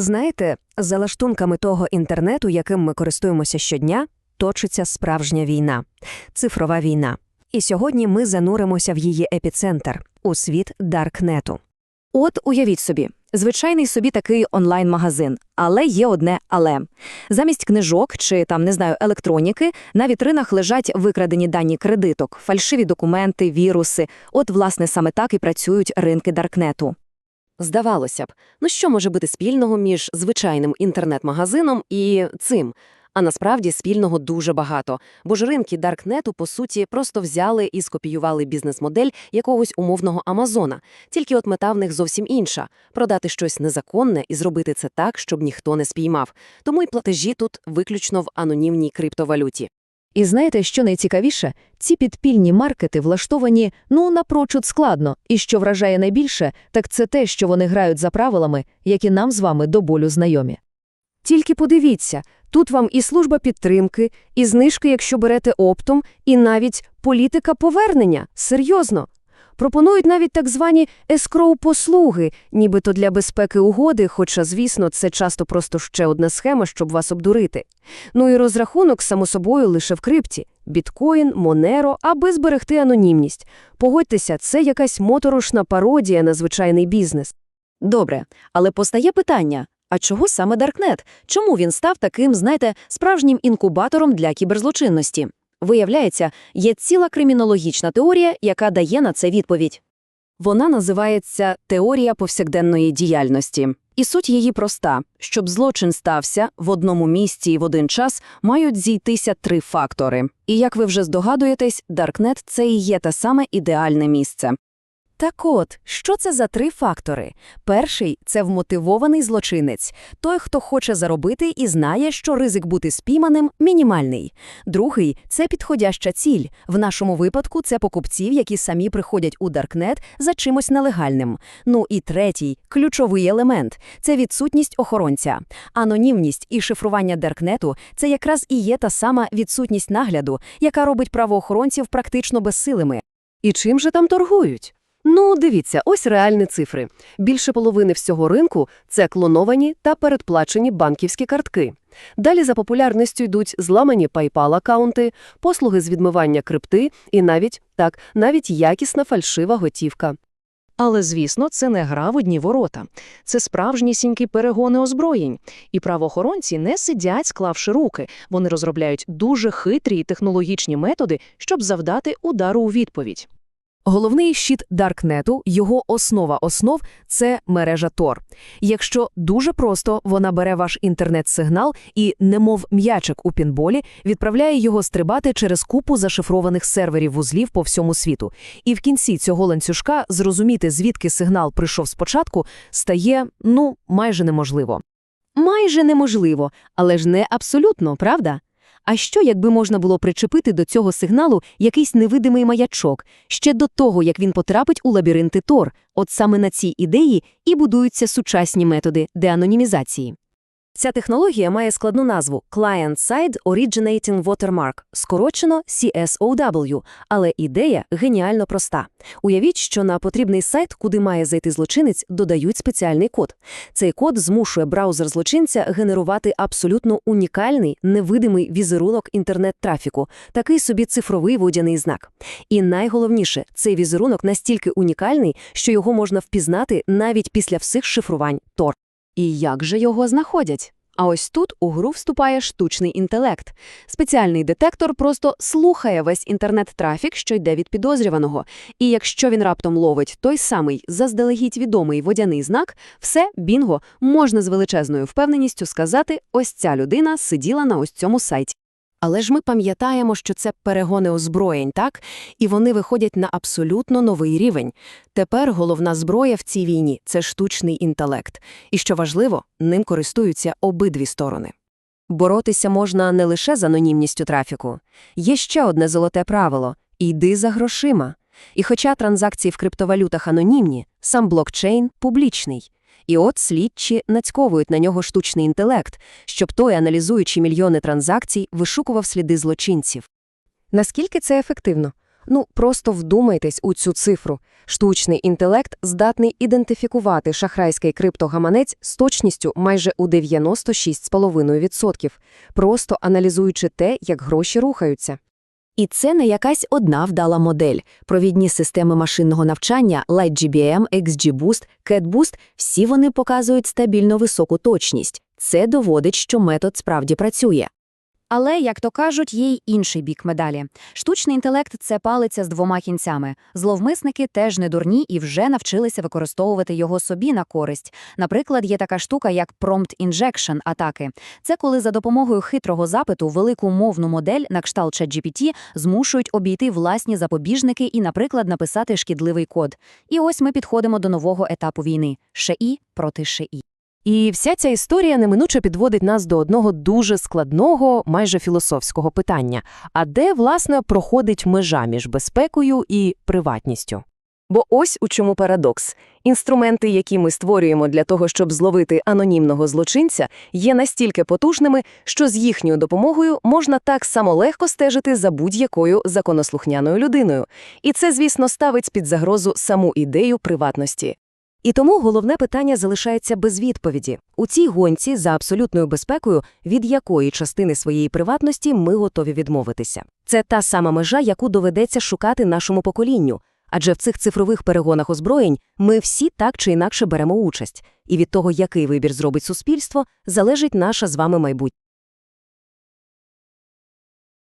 Знаєте, за лаштунками того інтернету, яким ми користуємося щодня, точиться справжня війна цифрова війна. І сьогодні ми зануримося в її епіцентр у світ Даркнету. От уявіть собі, звичайний собі такий онлайн-магазин, але є одне але. Замість книжок чи там, не знаю, електроніки на вітринах лежать викрадені дані кредиток, фальшиві документи, віруси. От, власне, саме так і працюють ринки Даркнету. Здавалося б, ну що може бути спільного між звичайним інтернет-магазином і цим? А насправді спільного дуже багато, бо ж ринки Даркнету, по суті, просто взяли і скопіювали бізнес-модель якогось умовного Амазона, тільки от мета в них зовсім інша – продати щось незаконне і зробити це так, щоб ніхто не спіймав. Тому й платежі тут виключно в анонімній криптовалюті. І знаєте, що найцікавіше? Ці підпільні маркети влаштовані, ну, напрочуд складно. І що вражає найбільше, так це те, що вони грають за правилами, які нам з вами до болю знайомі. Тільки подивіться, тут вам і служба підтримки, і знижки, якщо берете оптом, і навіть політика повернення. Серйозно. Пропонують навіть так звані ескроу-послуги, нібито для безпеки угоди, хоча, звісно, це часто просто ще одна схема, щоб вас обдурити. Ну і розрахунок, само собою, лише в крипті. Біткоін, Монеро, аби зберегти анонімність. Погодьтеся, це якась моторошна пародія на звичайний бізнес. Добре, але постає питання, а чого саме Даркнет? Чому він став таким, знаєте, справжнім інкубатором для кіберзлочинності? Виявляється, є ціла кримінологічна теорія, яка дає на це відповідь. Вона називається «теорія повсякденної діяльності». І суть її проста. Щоб злочин стався в одному місці і в один час, мають зійтися три фактори. І як ви вже здогадуєтесь, Даркнет – це і є те саме ідеальне місце. Так от, що це за три фактори? Перший – це вмотивований злочинець, той, хто хоче заробити і знає, що ризик бути спійманим мінімальний. Другий – це підходяща ціль. В нашому випадку це покупців, які самі приходять у Даркнет за чимось нелегальним. Ну і третій – ключовий елемент – це відсутність охоронця. Анонімність і шифрування Даркнету – це якраз і є та сама відсутність нагляду, яка робить правоохоронців практично безсилими. І чим же там торгують? Ну, дивіться, ось реальні цифри. Більше половини всього ринку – це клоновані та передплачені банківські картки. Далі за популярністю йдуть зламані PayPal-аккаунти, послуги з відмивання крипти і навіть, так, навіть якісна фальшива готівка. Але, звісно, це не гра в одні ворота. Це справжнісінькі перегони озброєнь. І правоохоронці не сидять, склавши руки. Вони розробляють дуже хитрі і технологічні методи, щоб завдати удару у відповідь. Головний щит Даркнету, його основа основ – це мережа Тор. Якщо дуже просто, вона бере ваш інтернет-сигнал і, немов м'ячик у пінболі, відправляє його стрибати через купу зашифрованих серверів вузлів по всьому світу. І в кінці цього ланцюжка зрозуміти, звідки сигнал прийшов спочатку, стає, ну, майже неможливо. Майже неможливо, але ж не абсолютно, правда? А що, якби можна було причепити до цього сигналу якийсь невидимий маячок, ще до того, як він потрапить у лабіринти Тор? От саме на цій ідеї і будуються сучасні методи деанонімізації. Ця технологія має складну назву Client-Side Originating Watermark, скорочено CSOW, але ідея геніально проста. Уявіть, що на потрібний сайт, куди має зайти злочинець, додають спеціальний код. Цей код змушує браузер злочинця генерувати абсолютно унікальний, невидимий візерунок інтернет-трафіку, такий собі цифровий водяний знак. І найголовніше, цей візерунок настільки унікальний, що його можна впізнати навіть після всіх шифрувань Tor. І як же його знаходять? А ось тут у гру вступає штучний інтелект. Спеціальний детектор просто слухає весь інтернет-трафік, що йде від підозрюваного. І якщо він раптом ловить той самий заздалегідь відомий водяний знак, все, бінго, можна з величезною впевненістю сказати, ось ця людина сиділа на ось цьому сайті. Але ж ми пам'ятаємо, що це перегони озброєнь, так? І вони виходять на абсолютно новий рівень. Тепер головна зброя в цій війні – це штучний інтелект. І що важливо, ним користуються обидві сторони. Боротися можна не лише з анонімністю трафіку. Є ще одне золоте правило – йди за грошима. І хоча транзакції в криптовалютах анонімні, сам блокчейн публічний. І от слідчі нацьковують на нього штучний інтелект, щоб той, аналізуючи мільйони транзакцій, вишукував сліди злочинців. Наскільки це ефективно? Ну, просто вдумайтесь у цю цифру. Штучний інтелект здатний ідентифікувати шахрайський криптогаманець з точністю майже у 96,5%, просто аналізуючи те, як гроші рухаються. І це не якась одна вдала модель. Провідні системи машинного навчання LightGBM, XGBoost, CatBoost – всі вони показують стабільно високу точність. Це доводить, що метод справді працює. Але, як то кажуть, є й інший бік медалі. Штучний інтелект – це палиця з двома кінцями. Зловмисники теж не дурні і вже навчилися використовувати його собі на користь. Наприклад, є така штука, як prompt injection атаки. Це коли за допомогою хитрого запиту велику мовну модель на кшталт ChatGPT змушують обійти власні запобіжники і, наприклад, написати шкідливий код. І ось ми підходимо до нового етапу війни – ШІ проти ШІ. І вся ця історія неминуче підводить нас до одного дуже складного, майже філософського питання. А де, власне, проходить межа між безпекою і приватністю? Бо ось у чому парадокс. Інструменти, які ми створюємо для того, щоб зловити анонімного злочинця, є настільки потужними, що з їхньою допомогою можна так само легко стежити за будь-якою законослухняною людиною. І це, звісно, ставить під загрозу саму ідею приватності. І тому головне питання залишається без відповіді. У цій гонці за абсолютною безпекою, від якої частини своєї приватності ми готові відмовитися. Це та сама межа, яку доведеться шукати нашому поколінню. Адже в цих цифрових перегонах озброєнь ми всі так чи інакше беремо участь. І від того, який вибір зробить суспільство, залежить наша з вами майбутнє.